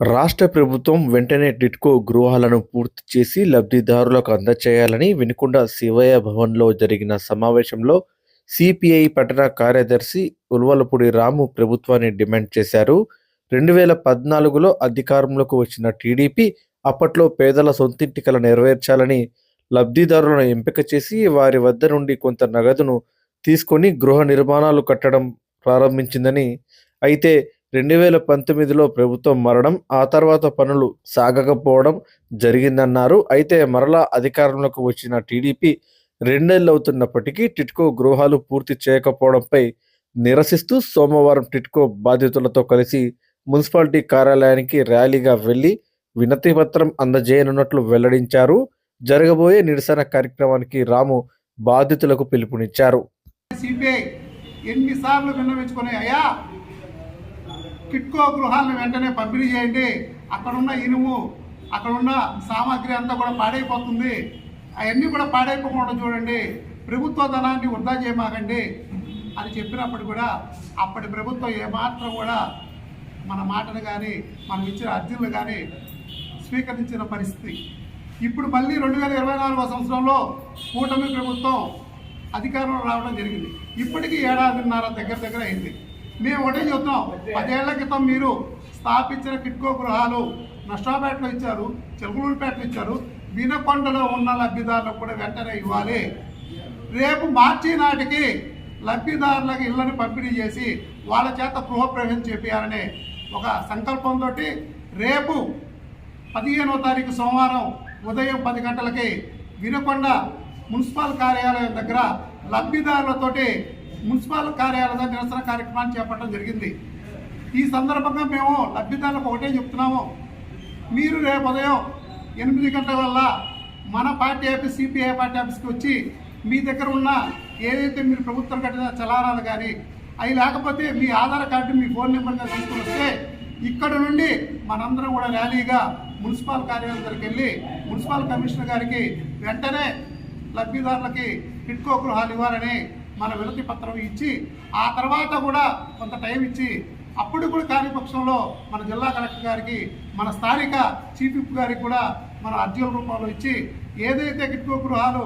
రాష్ట్ర ప్రభుత్వం వెంటనే డిట్కో గృహాలను పూర్తి చేసి లబ్ధిదారులకు అందచేయాలని వినుకొండ శివయ్య భవన్లో జరిగిన సమావేశంలో సిపిఐ పట్టణ కార్యదర్శి ఉల్వలపూడి రాము ప్రభుత్వాన్ని డిమాండ్ చేశారు. రెండు వేల పద్నాలుగులో అధికారంలోకి వచ్చిన టీడీపీ అప్పట్లో పేదల సొంతింటి కల నెరవేర్చాలని లబ్ధిదారులను ఎంపిక చేసి వారి వద్ద నుండి కొంత నగదును తీసుకొని గృహ నిర్మాణాలు కట్టడం ప్రారంభించిందని అయితే రెండు వేల పంతొమ్మిదిలో ప్రభుత్వం మరణం ఆ తర్వాత పనులు సాగకపోవడం జరిగిందన్నారు. అయితే మరలా అధికారంలోకి వచ్చిన టీడీపీ రెండేళ్ళు అవుతున్నప్పటికీ టిట్కో గృహాలు పూర్తి చేయకపోవడంపై నిరసిస్తూ సోమవారం టిట్కో బాధితులతో కలిసి మున్సిపాలిటీ కార్యాలయానికి ర్యాలీగా వెళ్ళి వినతిపత్రం అందజేయనున్నట్లు వెల్లడించారు. జరగబోయే నిరసన కార్యక్రమానికి రాము బాధితులకు పిలుపునిచ్చారు. సిపిఐ ఎన్నిసార్లు విన్నవించుకుని అయ్యా! కిట్కో గృహాలను వెంటనే పంపిణీ చేయండి. అక్కడున్న ఇనుము అక్కడున్న సామాగ్రి అంతా కూడా పాడైపోతుంది. అవన్నీ కూడా పాడైపోకుండా చూడండి. ప్రభుత్వ ధనాన్ని వృధా చేయమాకండి అని చెప్పినప్పుడు కూడా అప్పటి ప్రభుత్వం ఏమాత్రం కూడా మన మాటను కానీ మనం ఇచ్చిన అర్జీలు కానీ స్వీకరించిన పరిస్థితి. ఇప్పుడు మళ్ళీ రెండు వేల ఇరవై నాలుగో సంవత్సరంలో కూటమి ప్రభుత్వం అధికారంలో రావడం జరిగింది. ఇప్పటికీ ఏడాదిన్నర దగ్గర దగ్గర అయింది. మేము ఒకటే చెప్తున్నాం. పదేళ్ళ క్రితం మీరు స్థాపించిన కిట్కో గృహాలు నష్టాపేటలో ఇచ్చారు చిలకలూరుపేటలో ఇచ్చారు. వినకొండలో ఉన్న లబ్ధిదారులకు కూడా వెంటనే ఇవ్వాలి. రేపు మార్చి నాటికి లబ్ధిదారులకు ఇళ్ళను పంపిణీ చేసి వాళ్ళ చేత గృహప్రవేశం చేపించాలనే ఒక సంకల్పంతో రేపు పదిహేనో తారీఖు సోమవారం ఉదయం పది గంటలకి వినకొండ మున్సిపల్ కార్యాలయం దగ్గర లబ్ధిదారులతోటి మున్సిపల్ కార్యాలయ నిరసన కార్యక్రమాన్ని చేపట్టడం జరిగింది. ఈ సందర్భంగా మేము లబ్ధిదారులకు ఒకటే చెప్తున్నాము. మీరు రేపు ఉదయం ఎనిమిది గంటల వల్ల మన పార్టీ ఆఫీస్ సిపిఐ పార్టీ ఆఫీస్కి వచ్చి మీ దగ్గర ఉన్న ఏదైతే మీరు ప్రభుత్వం కట్టిన చలానాలు కానీ అవి లేకపోతే మీ ఆధార్ కార్డు మీ ఫోన్ నెంబర్ కానీ తీసుకుని వస్తే ఇక్కడ నుండి మనందరం కూడా ర్యాలీగా మున్సిపల్ కార్యాలయం దగ్గరికి వెళ్ళి మున్సిపల్ కమిషనర్ గారికి వెంటనే లబ్ధిదారులకి హిట్కో గృహాలు ఇవ్వాలని మన వినతి పత్రం ఇచ్చి ఆ తర్వాత కూడా కొంత టైం ఇచ్చి అప్పుడు కూడా కాని పక్షంలో మన జిల్లా కలెక్టర్ గారికి మన స్థానిక చీఫ్ విప్ గారికి కూడా మన అర్జీల రూపంలో ఇచ్చి ఏదైతే కిట్కో గృహాలు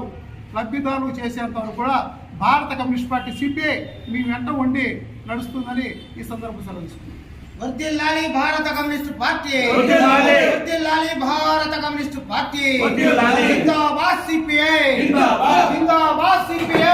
లబ్ధిదారులు చేసేంత వరకు కూడా భారత కమ్యూనిస్ట్ పార్టీ సిపిఐ మీ వెంట ఉండి నడుస్తుందని ఈ సందర్భంగా సెలవిస్తుంది వర్ధిల్లాలి భారత కమ్యూనిస్ట్ పార్టీ వర్ధిల్లాలి. వర్ధిల్లాలి భారత కమ్యూనిస్ట్ పార్టీ. జిందాబాద్ సిపిఐ జిందాబాద్. జిందాబాద్ సిపిఐ